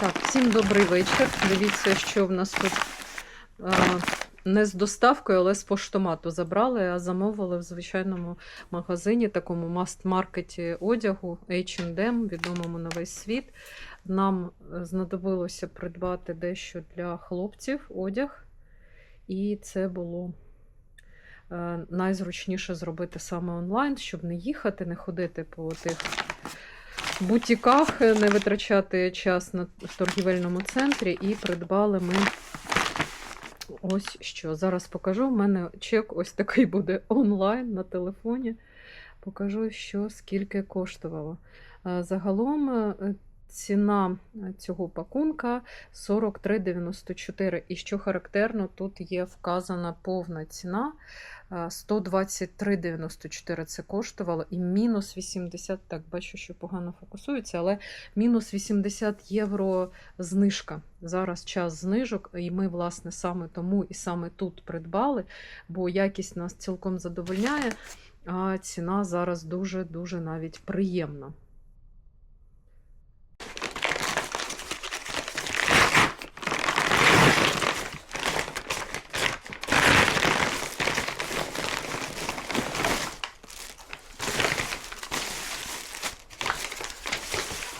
Так, всім добрий вечір. Дивіться, що в нас тут е, не з доставкою, але з поштомату забрали, а замовили в звичайному магазині, такому маст-маркеті одягу H&M, відомому на весь світ. Нам е, знадобилося придбати дещо для хлопців одяг, і це було е, найзручніше зробити саме онлайн, щоб не їхати, не ходити по тих бутіках, не витрачати час на в торгівельному центрі, і придбали ми ось що. Зараз покажу. У мене чек ось такий буде онлайн на телефоні. Покажу, що скільки коштувало. Е, Загалом е, ціна цього пакунка 43,94. І що характерно, тут є вказана повна ціна. е, 123,94 це коштувало, і мінус 80, так бачу, що погано фокусується, але мінус 80 євро знижка. Зараз час знижок, і ми, власне, саме тому і саме тут придбали, бо якість нас цілком задовольняє, а ціна зараз дуже-дуже навіть приємна.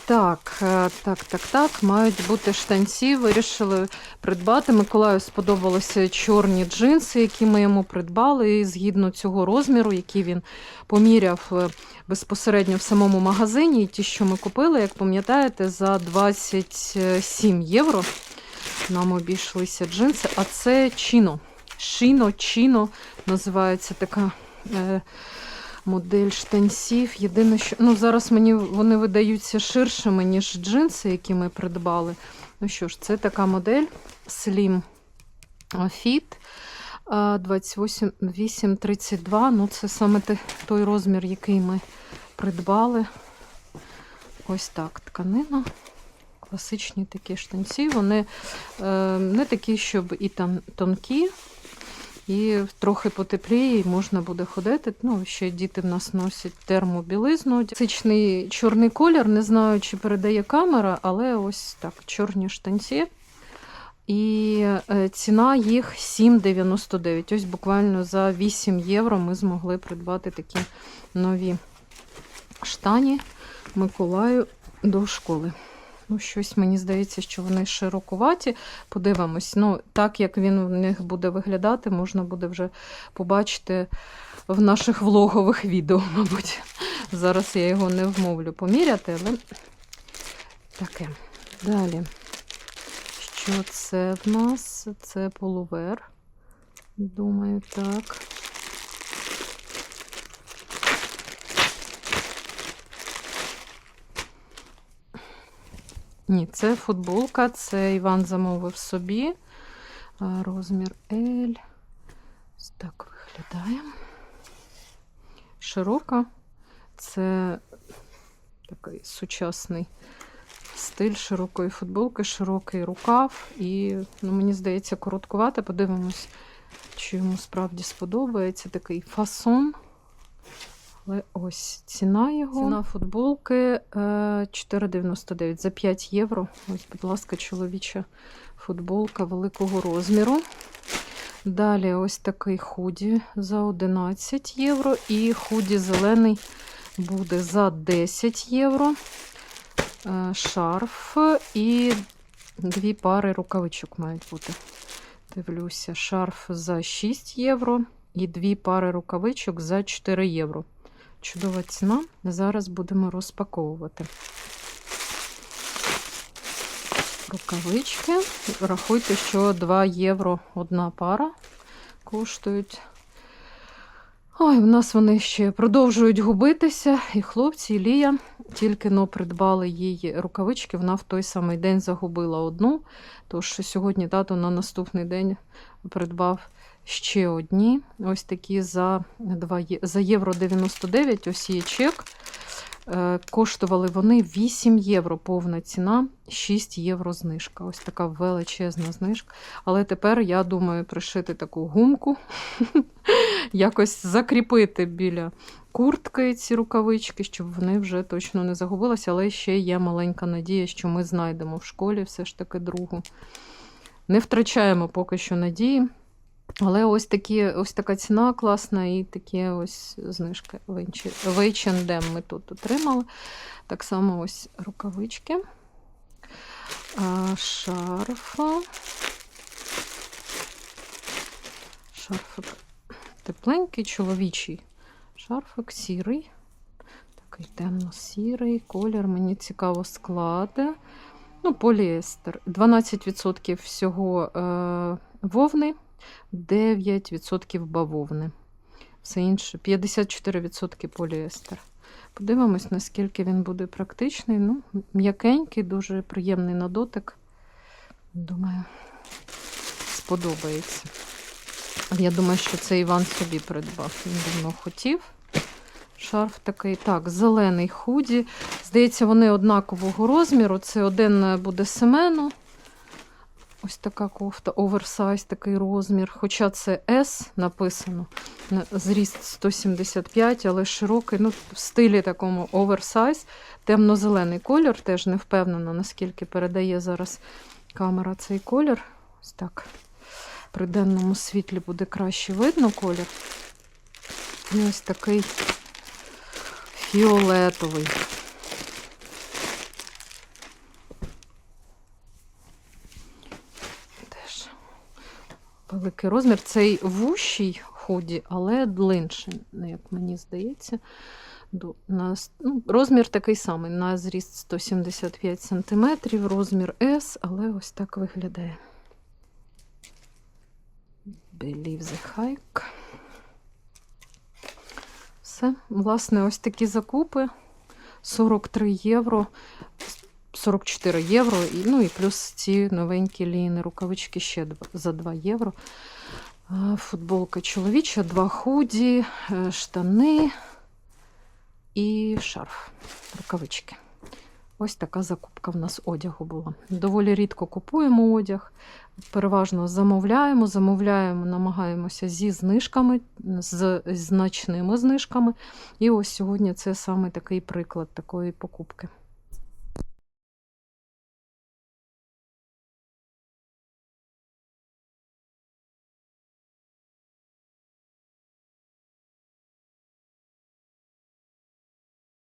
Так, е, так, так, так. Мають бути штанці. Вирішили придбати. Миколаю сподобалися чорні джинси, які ми йому придбали. І згідно цього розміру, який він поміряв е, безпосередньо в самому магазині. І ті, що ми купили, як пам'ятаєте, за 27 євро нам обійшлися джинси. А це чіно. Шіно, чіно називається така. Е, Модель штанців. Єдине, що ну, зараз мені вони видаються ширшими, ніж джинси, які ми придбали. Ну що ж, це така модель Slim Fit 2832. Ну, це саме той розмір, який ми придбали. Ось так тканина. Класичні такі штанці. Вони е, не такі, щоб і там тонкі, і трохи потепліє, і можна буде ходити. Ну, ще діти в нас носять термобілизну. Класичний чорний колір, не знаю, чи передає камера, але ось так, чорні штанці. І е, ціна їх 7,99. Ось буквально за 8 євро ми змогли придбати такі нові штані Миколаю до школи. Ну, щось мені здається, що вони широкуваті. Подивимось. Ну, так як він в них буде виглядати, можна буде вже побачити в наших влогових відео, мабуть. Зараз я його не вмовлю поміряти, але таке. Далі. Що це в нас? Це полувер. Думаю, так. Ні, це футболка, це Іван замовив собі. Розмір L. Так виглядає. Широка. Це такий сучасний стиль широкої футболки, широкий рукав. І, ну, мені здається, короткувата. Подивимось, чи йому справді сподобається такий фасон. Але ось ціна його. Ціна футболки е, 4,99 за 5 євро. Ось, будь ласка, чоловіча футболка великого розміру. Далі ось такий худі за 11 євро. І худі зелений буде за 10 євро. Е, Шарф і дві пари рукавичок мають бути. Дивлюся, шарф за 6 євро і дві пари рукавичок за 4 євро. Чудова ціна. Зараз будемо розпаковувати. Рукавички. Рахуйте, що 2 євро одна пара коштують. Ой, в нас вони ще продовжують губитися. І хлопці, і Лія тільки но придбали їй рукавички. Вона в той самий день загубила одну. Тож сьогодні тато на наступний день придбав ще одні. Ось такі за 2 є- за євро 99. Ось є чек. Е, Коштували вони 8 євро повна ціна, 6 євро знижка. Ось така величезна знижка. Але тепер я думаю пришити таку гумку, якось закріпити біля куртки ці рукавички, щоб вони вже точно не загубилися. Але ще є маленька надія, що ми знайдемо в школі все ж таки другу. Не втрачаємо поки що надії. Але ось такі, ось така ціна класна і такі ось знижки в ми тут отримали. Так само ось рукавички. Шарфа. Шарфик тепленький, чоловічий. Шарфик сірий. Такий темно-сірий колір. Мені цікаво склади. Ну, поліестер. 12% всього е, вовни. 9% бавовни. Все інше 54% поліестер. Подивимось, наскільки він буде практичний. Ну, м'якенький, дуже приємний на дотик. Думаю, сподобається. Я думаю, що це Іван собі придбав. Він давно хотів. Шарф такий. Так, зелений худі. Здається, вони однакового розміру. Це один буде Семену. Ось така кофта, оверсайз, такий розмір. Хоча це S написано, зріст 175, але широкий, ну, в стилі такому оверсайз. Темно-зелений колір, теж не впевнена, наскільки передає зараз камера цей колір. Ось так. При денному світлі буде краще видно колір. І ось такий фіолетовий. Великий розмір.Цей вущий ході, але длинший, як мені здається. До, на, ну, розмір такий самий. На зріст 175 см, розмір S, але ось так виглядає. Believe the hike. Все, власне, ось такі закупи. 43 євро, 44 євро, і, ну і плюс ці новенькі ліни рукавички ще за 2 євро. Футболка чоловіча, два худі, е, штани і шарф, рукавички. Ось така закупка в нас одягу була. Доволі рідко купуємо одяг, переважно замовляємо, замовляємо, намагаємося зі знижками, з значними знижками. І ось сьогодні це саме такий приклад такої покупки.